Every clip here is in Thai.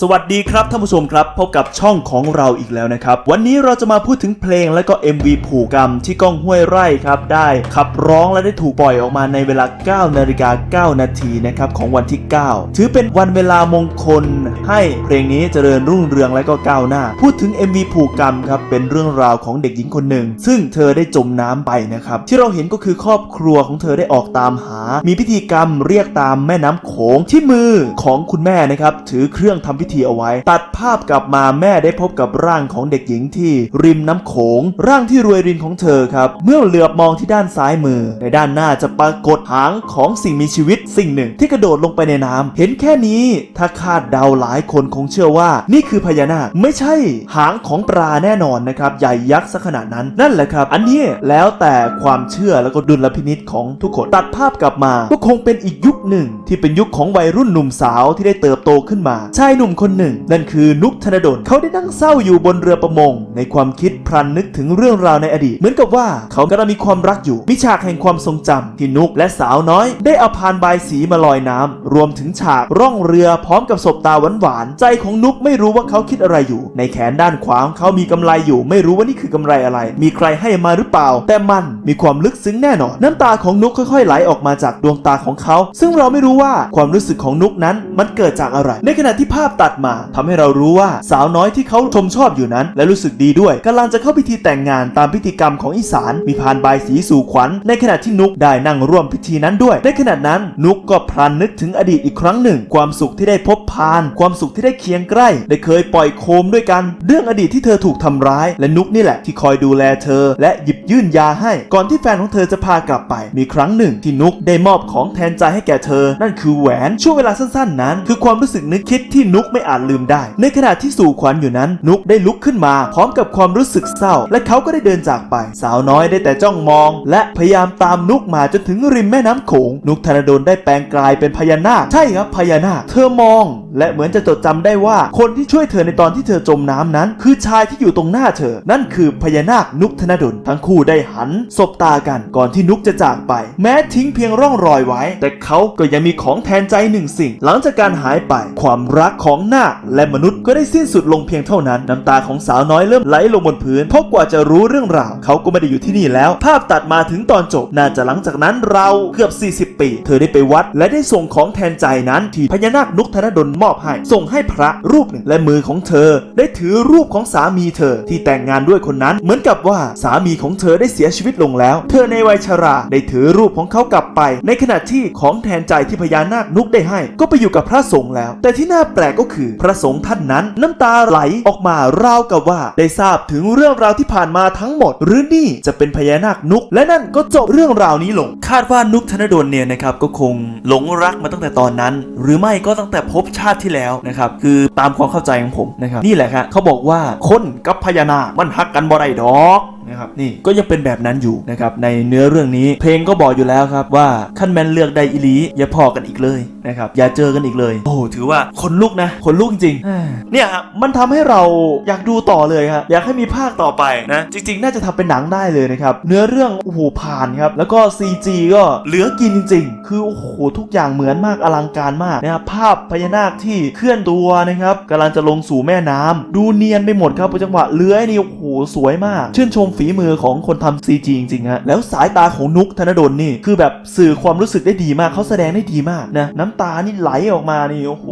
สวัสดีครับท่านผู้ชมครับพบกับช่องของเราอีกแล้วนะครับ วันนี้เราจะมาพูดถึงเพลงและก็ MV ผูกกรรมที่ก้องห้วยไร่ครับ ได้ขับร้องและได้ถูกปล่อยออกมาในเวลา 9 นาฬิกา 9 นาทีนะครับของวันที่ 9 ถือเป็นวันเวลามงคล ให้เพลงนี้เจริญรุ่งเรืองและก็ก้าวหน้า พูดถึง MV ผูกกรรมครับเป็นเรื่องราวของเด็กหญิงคนหนึ่ง ซึ่งเธอได้จมน้ำไปนะครับที่เราเห็นก็คือครอบครัวของเธอได้ออกตามหา มีพิธีกรรมเรียกตามแม่น้ำโขงที่มือของคุณแม่นะครับถือเครื่องทำพิธีเอาไว้ ตัดภาพกลับมาแม่ได้พบกับร่างของเด็กหญิงที่ริมน้ำโขง ร่างที่รวยรินของเธอครับ เมื่อเหลือบมองที่ด้านซ้ายมือ ในด้านหน้าจะปรากฏหางของสิ่งมีชีวิตสิ่งหนึ่ง ที่กระโดดลงไปในน้ำเห็นแค่นี้ถ้าคาดเดาหลายคนคงเชื่อว่า นี่คือพญานาคไม่ใช่หางของปลาแน่นอนนะครับใหญ่ยักษ์ซะขนาดนั้นนั่นแหละครับ อันนี้แล้วแต่ความเชื่อแล้วก็ดุลพินิษของทุกคนตัดภาพกลับมา ก็คงเป็นอีกยุคหนึ่ง ที่เป็นยุคของวัยรุ่นหนุ่มสาวที่ได้เติบโตขึ้นมาชายหนุ่มคนหนึ่ง นั่นคือนุกธนดลเขาได้นั่งเศร้าอยู่บนเรือประมง ในความคิดพลันนึกถึงเรื่องราวในอดีต เหมือนกับว่าเขากำลังมีความรักอยู่มีฉากแห่งความทรงจำที่นุกและสาวน้อย ได้เอาพานบายสีมาลอยน้ำรวมถึงฉากร่องเรือพร้อมกับศบตาหวานๆใจของนุกไม่รู้ว่าเขาคิดอะไรอยู่ ในแขนด้านขวาเขามีกำไรอยู่ ไม่รู้ว่านี่คือกำไรอะไร มีใครให้มาหรือเปล่า แต่มันมีความลึกซึ้งแน่นอนน้ำตาของนุกค่อยๆไหลออกมาจากดวงตาของเขา ซึ่งเราไม่รู้ว่าความรู้สึกของนุกนั้นมันเกิดจากอะไร ในขณะที่ภาพตัดมาทำให้เรารู้ว่าสาวน้อยที่เขาชมชอบอยู่นั้น และรู้สึกดีด้วยกำลังจะเข้าพิธีแต่งงานตามพิธีกรรมของอีสานมีพานบายสีสู่ขวัญ ในขณะที่นุกได้นั่งร่วมพิธีนั้นด้วย ในขณะนั้นนุกก็พลันนึกถึงอดีตอีกครั้งหนึ่ง ความสุขที่ได้พบพาน ความสุขที่ได้เคียงใกล้ ได้เคยปล่อยโคมด้วยกัน เรื่องอดีตที่เธอถูกทำร้าย และนุกนี่แหละที่คอยดูแลเธอ และหยิบยื่นยาให้ ก่อนที่แฟนของเธอจะพากลับไป มีครั้งหนึ่งที่นุกได้มอบของแทนใจให้แก่เธอ นั่นคือแหวน ช่วงเวลาสั้นๆ นั้น คือความรู้สึกนึกคิดที่นุกไม่อาจลืมได้ ในขณะที่สู่ขวัญอยู่นั้น นุกได้ลุกขึ้นมา พร้อมกับความรู้สึกเศร้า และเขาก็ได้เดินจากไป สาวน้อยได้แต่จ้องมอง และพยายามตามนุกมาจนถึงริมแม่น้ำโขง นุกธนดลได้แปลงกลายเป็นพญานาคใช่ครับพญานาค เธอมอง และเหมือนจะจดจำได้ว่า คนที่ช่วยเธอในตอนที่เธอจมน้ำนั้น คือชายที่อยู่ตรงหน้าเธอ นั่นคือพญานาคนุกธนดลทั้งคู่ได้หันสบตากันก่อนที่นุกจะจากไป แม้ทิ้งเพียงร่องรอยไว้ แต่เขาก็ยังมีของแทนใจหนึ่งสิ่ง หลังจากการหายไป ความรักของของนาคและมนุษย์ก็ได้สิ้นสุดลงเพียงเท่านั้น น้ำตาของสาวน้อยเริ่มไหลลงบนพื้นเพราะกว่าจะรู้เรื่องราว เขาก็ไม่ได้อยู่ที่นี่แล้ว ภาพตัดมาถึงตอนจบ น่าจะหลังจากนั้นเราเกือบ 40 ปี เธอได้ไปวัด และได้ส่งของแทนใจนั้นที่พญานาคนุกธนดลมอบให้ ส่งให้พระรูปหนึ่งและมือของเธอ ได้ถือรูปของสามีเธอที่แต่งงานด้วยคนนั้น เหมือนกับว่าสามีของเธอได้เสียชีวิตลงแล้ว เธอในวัยชรา ได้ถือรูปของเขากลับไป ในขณะที่ของแทนใจที่พญานาคนุกได้ให้ ก็ไปอยู่กับพระสงฆ์แล้ว แต่ที่น่าแปลกก็คือ พระสงฆ์ท่านนั้นน้ำตาไหลออกมาราวกับว่า ได้ทราบถึงเรื่องราวที่ผ่านมาทั้งหมด หรือนี่จะเป็นพญานาคนุก และนั่นก็จบเรื่องราวนี้ลง คาดว่านุกธนดลเนี่ยนะครับก็คงหลงรักมาตั้งแต่ตอนนั้น หรือไม่ก็ตั้งแต่ภพชาติที่แล้วนะครับคือตามความเข้าใจของผมนะครับนี่แหละครับเขาบอกว่าคนกับพญานาคมันฮักกันบ่ได้ดอก นะครับนี่ก็ยังเป็นแบบนั้นอยู่นะครับในเนื้อเรื่องนี้ เพลงก็บอกอยู่แล้วครับว่าขั้นแมนเลือกใดอีหลีอย่าพอกันอีกเลยนะครับอย่าเจอกันอีกเลย โอ้โหถือว่าคนลุกนะคนลุกจริงๆเนี่ยครับมันทำให้เราอยากดูต่อเลยครับอยากให้มีภาคต่อไปนะจริง ๆ น่าจะทำเป็นหนังได้เลยนะครับเนื้อเรื่องโอ้โหผ่านครับแล้วก็ CG ก็เหลือกินจริง ๆ คือโอ้โหทุกอย่างเหมือนมากอลังการมากนะครับภาพพญานาคที่เคลื่อนตัวนะครับกำลังจะลงสู่แม่น้ำดูเนียนไปหมดครับจังหวะเลื้อยนี่โอ้โหสวยมาก ชื่นชมฝีมือของคนทำ CG จริงๆฮะแล้วสายตาของนุกธนดลนี่คือแบบสื่อความรู้สึกได้ดีมากเขาแสดงได้ดีมากนะน้ำตานี่ไหลออกมานี่โอ้โห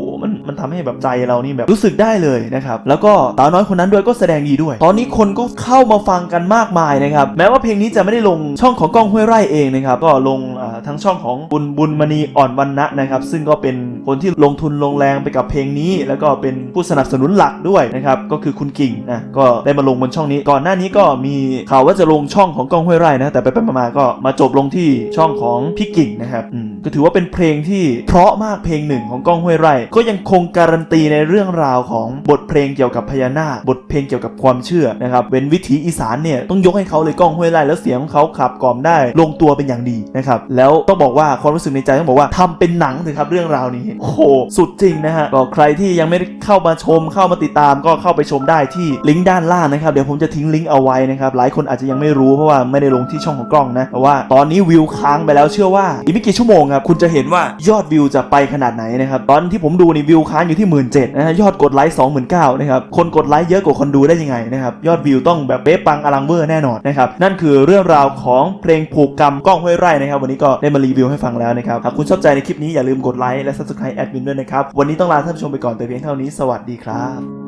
มันมันทำให้แบบใจเรานี่แบบรู้สึกได้เลยนะครับ แล้วก็สาวน้อยคนนั้นด้วยก็แสดงดีด้วย ตอนนี้คนก็เข้ามาฟังกันมากมายนะครับ แม้ว่าเพลงนี้จะไม่ได้ลงช่องของก้องห้วยไร่เองนะครับ ก็ลงทั้งช่องของบุญบุญมณีอ่อนวันนะนะครับ ซึ่งก็เป็นคนที่ลงทุนลงแรงไปกับเพลงนี้ แล้วก็เป็นผู้สนับสนุนหลักด้วยนะครับ ก็คือคุณกิ่งนะ ก็ได้มาลงบนช่องนี้ ก่อนหน้านี้ก็มีข่าวว่าจะลงช่องของก้องห้วยไร่นะ แต่ไปไปมาก็มาจบลงที่ช่องของพี่กิ่งนะครับก็ถือว่าเป็นเพลงที่เพราะมากเพลงหนึ่งของก้องห้วยไร่ ก็ยังคงการันตีในเรื่องราวของบทเพลงเกี่ยวกับพญานาคบทเพลงเกี่ยวกับความเชื่อนะครับเป็นวิถีอีสานเนี่ยต้องยกให้เขาเลยก้องห้วยไร่แล้วเสียงของเขาขับกล่อมได้ลงตัวเป็นอย่างดีนะครับแล้วต้องบอกว่าความรู้สึกในใจต้องบอกว่าทำเป็นหนังเถอะครับเรื่องราวนี้โอ้โหสุดจริงนะฮะก็ใครที่ยังไม่ได้เข้ามาชมเข้ามาติดตามก็เข้าไปชมได้ที่ลิงก์ด้านล่างนะครับเดี๋ยวผมจะทิ้งลิงก์เอาไว้นะครับหลายคนอาจจะยังไม่รู้เพราะว่าไม่ได้ลงที่ช่องของกล้องนะเพราะว่าตอนนี้วิวค้างไปแล้วเชื่อว่าอีกไม่กี่ชั่วโมงครับคุณจะเห็นว่ายอดวิวจะไปขนาดไหนนะครับตอนที่ผมดูนี่วิวค้างอยู่ที่ 1 7ื่นนะฮะยอดกดไลค์29,000นะครับคนกดไลค์เยอะกว่าคนดูได้ยังไงนะครับยอดวิวต้องแบบเป๊ะปังอลังเวอร์แน่นอนนะครับนั่นคือเรื่องราวของเพลงผูกกรรมก้องห้วยไร่นะครับวันนี้ก็ได้มารีวิวให้ฟังแล้วนะครับหากคุณชอบใจในคลิปนี้อย่าลืมกดไลค์และ subscribe แอดมินด้วยนะครับวันนี้ต้องลาท่านผู้ชมไปก่อนแต่เพียงเท่านี้สวัสดีครับ